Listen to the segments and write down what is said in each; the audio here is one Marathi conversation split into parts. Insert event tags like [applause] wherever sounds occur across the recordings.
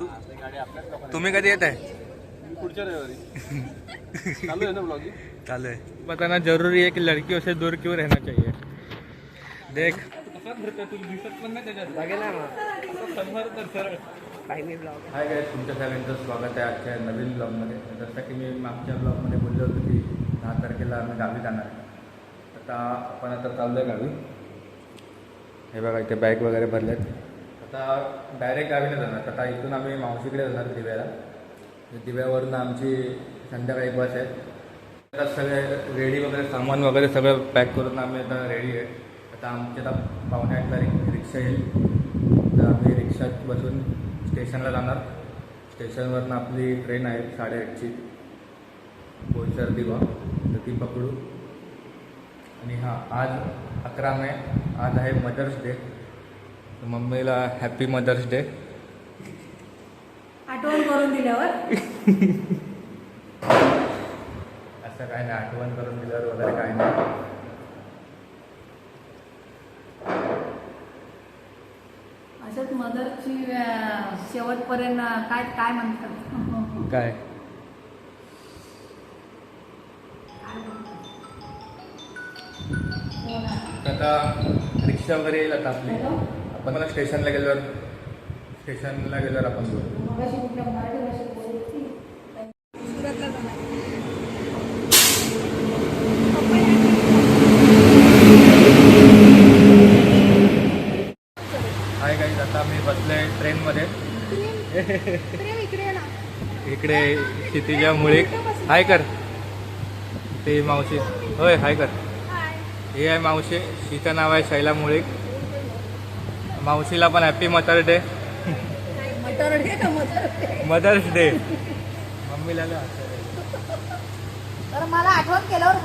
तू? तुम्ही कधी येत आहे पुढच्या रविवारी. [laughs] चालू आहे ना ब्लॉगिंग चालू आहे. बताना जरूरी है कि लड़कियों से दूर क्यों रहना चाहिए. देख. हाय काय तुमच्या सगळ्यांचं स्वागत आहे आजच्या नवीन ब्लॉगमध्ये जसं की मी मागच्या ब्लॉगमध्ये बोललो होतो की दहा तारखेला आम्ही गावी जाणार आहे. आता आपण आता चाललो आहे गावी. हे बघा इथे बॅग वगैरे भरलेत. आता डायरेक्ट गावी नाही जाणार. आता इथून आम्ही मावशीकडे जाणार दिव्याला. म्हणजे दिव्यावरून आमची संध्याकाळी बस आहे. आता सगळे रेडी वगैरे सामान वगैरे सगळं पॅक करून आम्ही आता रेडी आहे. आता आमची आता पावणे आठला रिक्षा येईल. तर आम्ही रिक्षात बसून स्टेशनला जाणार. स्टेशनवरनं आपली ट्रेन आहे साडेआठची. बोईसर दिवा. तर ती पकडू. आणि हां आज अकरा मे. आज आहे मदर्स डे मम्मीला हॅपी मदर्स डे आठवण करून दिल्यावर? [laughs] असं काय नाही आठवण करून दिल्यावर वगैरे काय नाही. अशाच मदरची शेवटपर्यंत काय काय म्हणतात? काय? आता रिक्षा वगैरे येईल आता आपली. आपण मला स्टेशनला गेल्यावर स्टेशनला गेल्यावर आपण. हाय काही आता मी बसले ट्रेनमध्ये. इकडे क्षितिजा मुळे हाय कर. ते मावशी. होय हाय कर. हे आहे मावशी हिचं नाव आहे शैला मुळे. मावशीला पण हॅपी मदर डे मटर डे का मटर डे? मदर्स डे मम्मीला. तर मला आठवण केल्यावर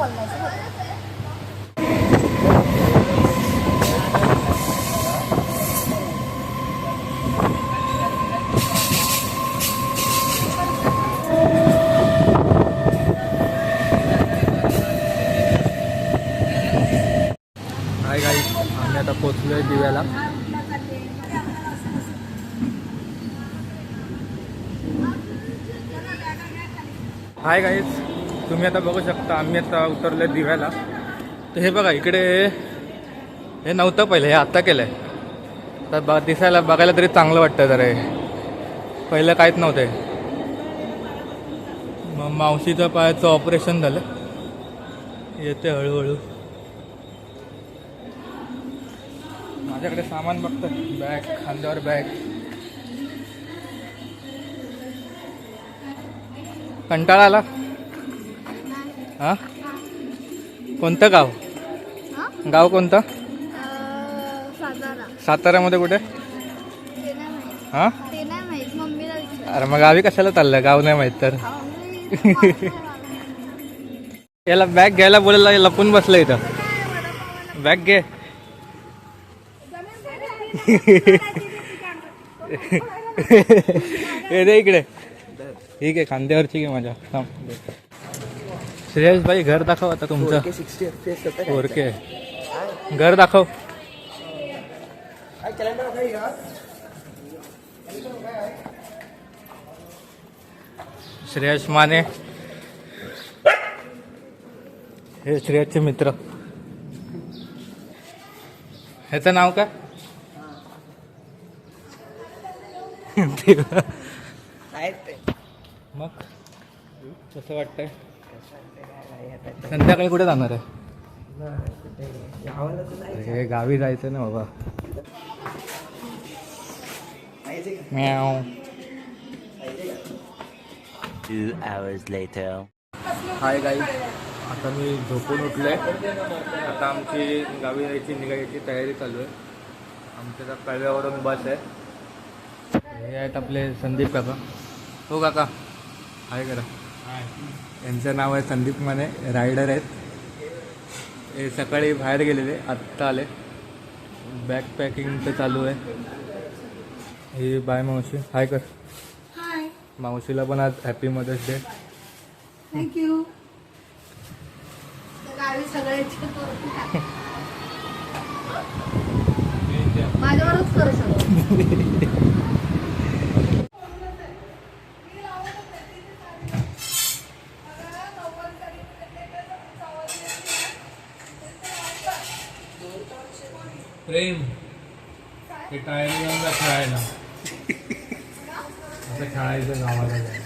आम्ही आता पोचलोय दिव्याला हाय गाईज तुम्ही आता बघू शकता आम्ही आता उतरलोय दिव्याला. तर हे बघा इकडे हे नव्हतं पहिले हे आत्ता केलं आहे तर ब दिसायला बघायला तरी चांगलं वाटतं जरा हे. पहिलं काहीच नव्हतं मग मावशीचं पायाचं ऑपरेशन झालं. येते हळूहळू. माझ्याकडे सामान बघतं बॅग खांद्यावर बॅग कंटाळा आला हा? कोणतं गाव? गाव कोणतं? सातारा. साताऱ्यामध्ये कुठे? हा? अरे मग गावी कशाला चाललं? गाव नाही माहीत तर. [laughs] याला बॅग घ्यायला बोलायला लपून बसलं इथं. बॅग घे. [laughs] दे इकडे. ठीक आहे खांद्यावरची घे माझ्या. श्रेयस भाई घर दाखव आता तुमचं. ओरके घर दाखव. श्रेयस माने. हे श्रेयसचे मित्र. ह्याचं नाव काय? [laughs] देवा. मग कसं वाटतंय? संध्याकाळी कुठे जाणार आहे? अरे, गावी जायचं ना बाबा. म्याव. हाय गाई आता मी झोपून उठलोय. आता आमची गावी जायची निघायची तयारी चालू आहे. आमच्या त्या कळव्यावरून बस आहे. हे आहेत आपले संदीप काका. हो काका. हाय करा. यांचं नाव आहे संदीप माने रायडर आहेत. हे सकाळी बाहेर गेलेले आत्ता आले. बॅग पॅकिंगचं चालू आहे. ही बाय मावशी. हाय कर. हाय मावशीला पण आज happy mother's day thank you माझ्यावरच कर सगळं [laughs] प्रेम हे टायर घेऊन खेळायला. आता खेळायचं गावाला जायचं.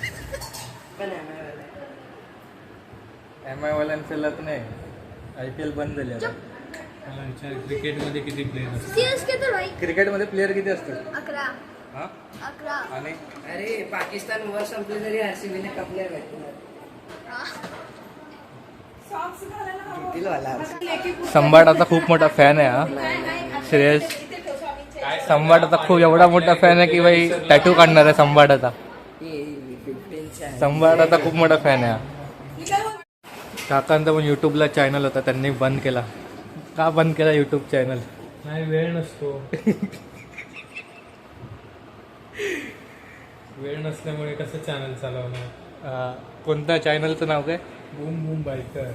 एम आय वाल्यान खेळत नाही? आय पी एल बंद झाले मला विचार क्रिकेटमध्ये किती प्लेयर असतात? क्रिकेटमध्ये प्लेयर किती असतात? अकरा. अकरा. आणि? अरे पाकिस्तान वर संपले तरी आरसीबीने कपले भेटणार संभाटाचा खूप मोठा फॅन आहे हा. श्रेयस संभाटाचा खूप एवढा मोठा फॅन आहे की बाई टॅटू काढणार आहे संभाटाचा संभाटाचा खूप मोठा फॅन आहे हा. काकांचा पण युट्यूबला चॅनल होता त्यांनी बंद केला. का बंद केला युट्यूब चॅनल नाही वेळ नसतो. [laughs] वेळ नसल्यामुळे कसं चॅनल चालवणार? कोणत्या चॅनलचं नाव काय? बूम बूम बायकर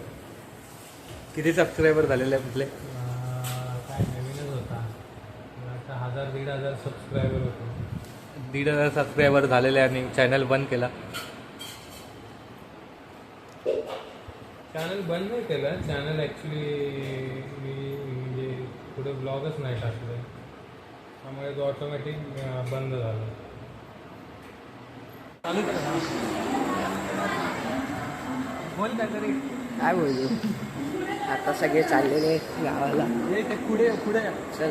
किती सबस्क्रायबर झालेले आहे आपले काय नवीनच होता. आता हजार दीड हजार सबस्क्रायबर होतो. दीड हजार सबस्क्रायबर झालेले आहे आणि चॅनल बंद केला. चॅनल बंद नाही केलं. चॅनल ॲक्च्युली मी म्हणजे पुढे ब्लॉगच नाही टाकले. त्यामुळे तो ऑटोमॅटिक बंद झाला. काय बोलू? आता सगळे चाललेले गावाला. पुढे पुढे चल.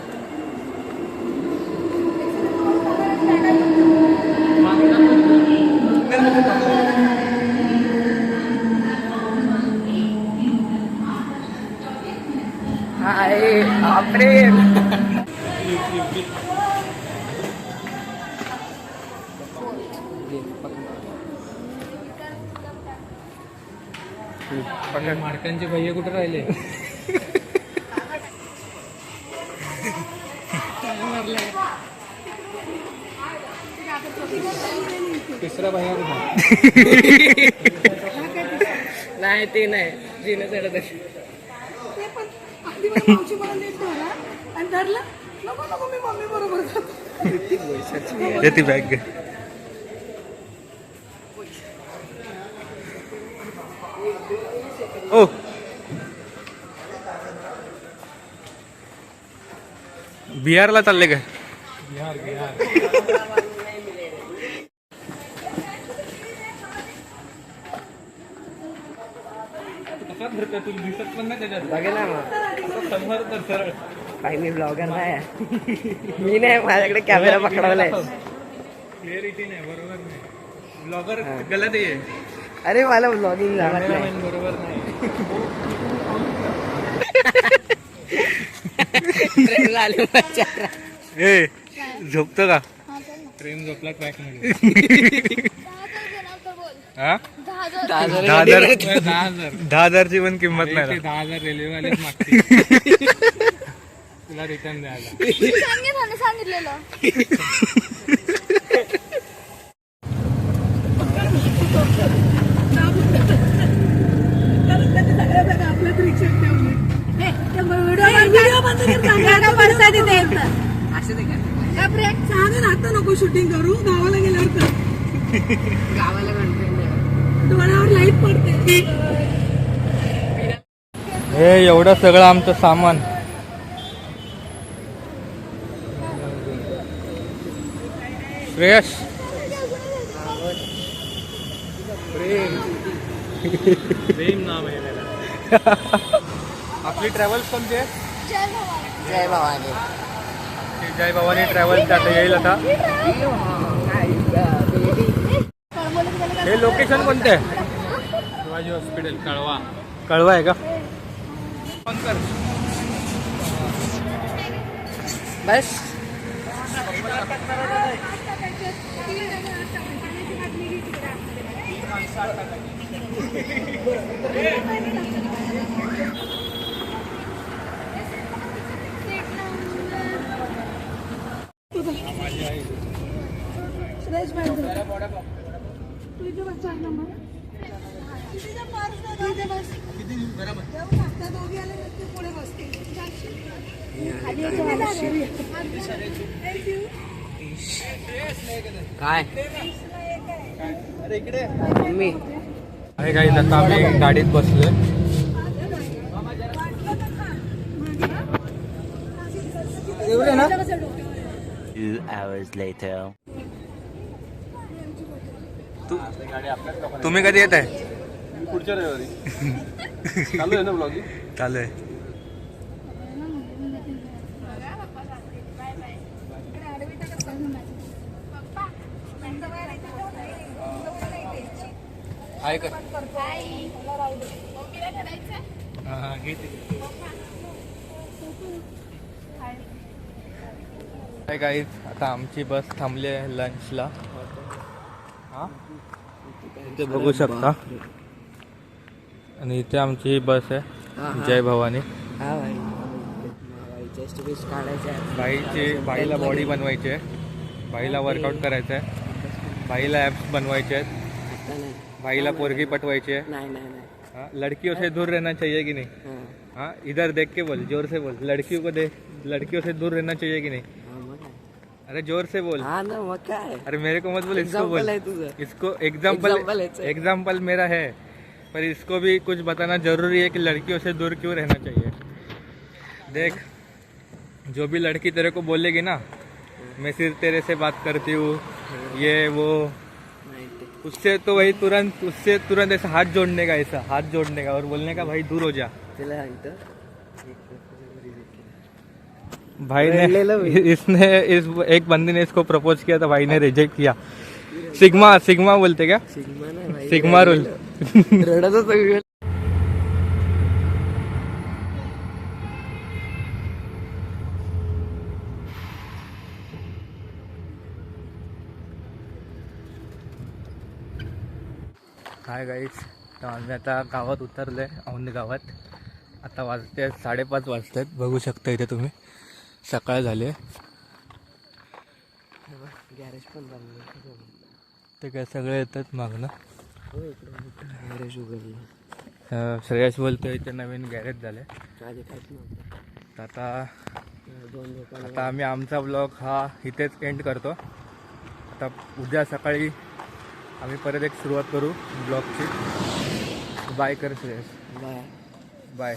तिसरा कुठे नाही ते नाही. जिने चढत ते पण अगदी मला मावशी मला नीट धरा आणि धरलं. नको नको मी मम्मी बरोबर जातो येते बॅग ओ. बिहारला चालले काय बिहार बिहार दिसत पण नाही त्याच्यात बघे ना मग समोर तर सरळ काही मी ब्लॉगर नाही. मी नाही माझ्याकडे कॅमेरा पकडवलाय क्लिअरिटी नाही बरोबर नाही. ब्लॉगर गलत आहे. अरे मला ब्लॉगिंग नाही. बरोबर नाही. ट्रेन आले मच्छा ए झोपतो का? हा ट्रेन झोपला ट्रॅकमध्ये. दहा हजार हा दहा हजार. दहा हजार दहा हजार. दहा हजारची पण किंमत नाही दहा हजार रेल्वेवालेच मागतील [laughs] तुला रिटर्न द्यायला. सांगितलेलं सगळ्या बघा आपल्याच रिक्षात ठेवले व्हिडिओ बंद कर असं ते सांगा ना आता नको शूटिंग करू गावाला गेल्यावर कर. गावाला डोळ्यावर लाइट पडते हे एवढं सगळं आमचं सामान. श्रेयस. प्रेम नाम आहे त्याला. [laughs] आपली ट्रॅव्हल्स कोणती आहे? जय भवानी. जय भवानी. जय भवानी ट्रॅव्हल्स आता येईल आता? हे लोकेशन कोणते आहे? शिवाजी हॉस्पिटल कळवा. कळवा आहे का? बस सुरेश भाई तू इथे बस चार नंबर तिथे पर्स दे, इथे बस त्या दोघी आले ना, तू पुढे बसते काय? मम्मी आहे काही आता आम्ही गाडीत बसलोय. Two hours later. तुम्ही कधी येत आहे? पुढच्या रविवारी. चालू आहे ना ब्लॉगिंग? चालू आहे. हा, घेते. काय आता आमची बस थांबली आहे लंचला इथे बघू शकता. आणि इथे आमची बस आहे. जय भवानी. हा आहे बाईची बाईला बॉडी बनवायची. आहे. बाईला वर्कआउट करायचं आहे. बाईला ॲप्स बनवायचे आहेत. बाईला पोरगी पटवायची है नाही नाही नाही. हाँ, लड़कियों से दूर रहना चाहिए कि नहीं? हां. हाँ इधर देख के बोल जोर से बोल. लड़कियों को देख लड़कियों से दूर रहना चाहिए कि नहीं? हा अरे ज़ोर से बोल। हा ना मग काय अरे मेरे को मत बोल इसको बोल। तुझं। इसको एग्ज़ाम्पल एग्ज़ाम्पल मेरा है। पर इसको भी कुछ बताना ज़रूरी है कि लड़कियों से दूर क्यों रहना चाहिए। देख जो भी लड़की तेरे को बोलेगी ना मैं सिर्फ़ तेरे से बात करती हूँ ये वो। उससे तो वही तुरंत उससे तुरंत ऐसा हाथ जोड़ने का ऐसा हाथ जोड़ने का और बोलने का भाई दूर हो जा। भाई ने इसने इस एक बंदी ने इसको प्रपोज किया था भाई ने रिजेक्ट किया। सिग्मा सिग्मा बोलते क्या? सिग्मा रूल होतो हाय गाईज तर आम्ही आता गावात उतरलो आहे औंध गावात. आता वाजते साडेपाच वाजत आहेत बघू शकता इथे तुम्ही. सकाळ झाली. गॅरेज पण ते काय सगळे येतात मागणं गॅरेज उघडलं. श्रेयस बोलतो इथे नवीन गॅरेज झाले. आता आता आम्ही आमचा ब्लॉग हा इथेच एंड करतो. आता उद्या सकाळी आम्ही परत एक सुरुवात करू ब्लॉगची बाय कर श्रेयस. Bye bye